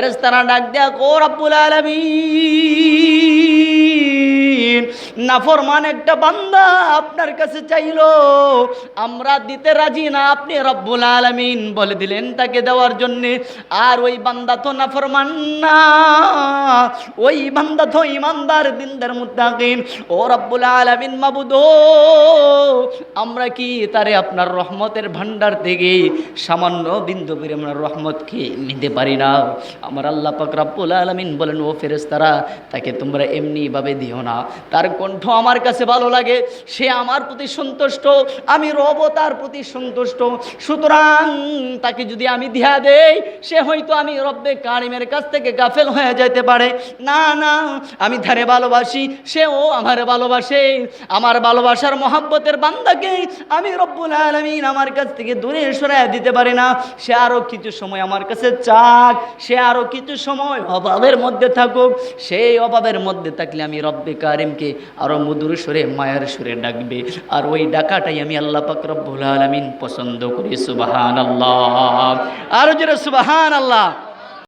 ফেরেশতারা ডাক দেয়া কো রব্বুল আলামিন, নাফরমান একটা বান্দা আপনার কাছে চাইলো। আমরা দিতে রাজি না, আপনি রব্বুল আলামিন বলে দিলেন তাকে দেওয়ার জন্যে। আর ওই বান্দা তো নাফরমান না। ওই বান্দা তো ইমানদার, দিনদার মুত্তাকিন ও রব্বুল আলামিন, মাবুদ আমরা কি তারে আপনার রহমতের ভান্ডার থেকে সামান্য বিন্দু পরিমাণ রহমতকে নিতে পারি না? আমার আল্লাহ পাক রব্বুল আলামিন বলেন, ও ফেরেশতারা, তাকে তোমরা এমনি ভাবে দিও না। তার কণ্ঠ আমার কাছে ভালো লাগে, সে আমার প্রতি সন্তুষ্ট, আমি রব তার প্রতি সন্তুষ্ট। সুতরাং তাকে যদি আমি দিয়া দেই, সে হয়তো আমি রব্বে কারিমের কাছ থেকে গাফেল হয়ে যেতে পারে না না, আমি ধারে ভালোবাসি, সেও আমার ভালোবাসে। আমার ভালোবাসার মহাব্বতের বান্দাকে আমি রব্বুল আলমিন আমার কাছ থেকে দূরে সরাই দিতে পারি না। সে আরও কিছু সময় আমার কাছে চাক, সে আরও কিছু সময় অভাবের মধ্যে থাকুক। সেই অভাবের মধ্যে থাকলে আমি রব্বে কারিমকে আরও মধুর সুরে, মায়ের সুরে ডাকবে। আর ওই ডাকাটাই আমি আল্লাহ পাক রব্বুল আলমিন পছন্দ করি সুবাহান আল্লাহ আরও জোরে সুবাহান আল্লাহ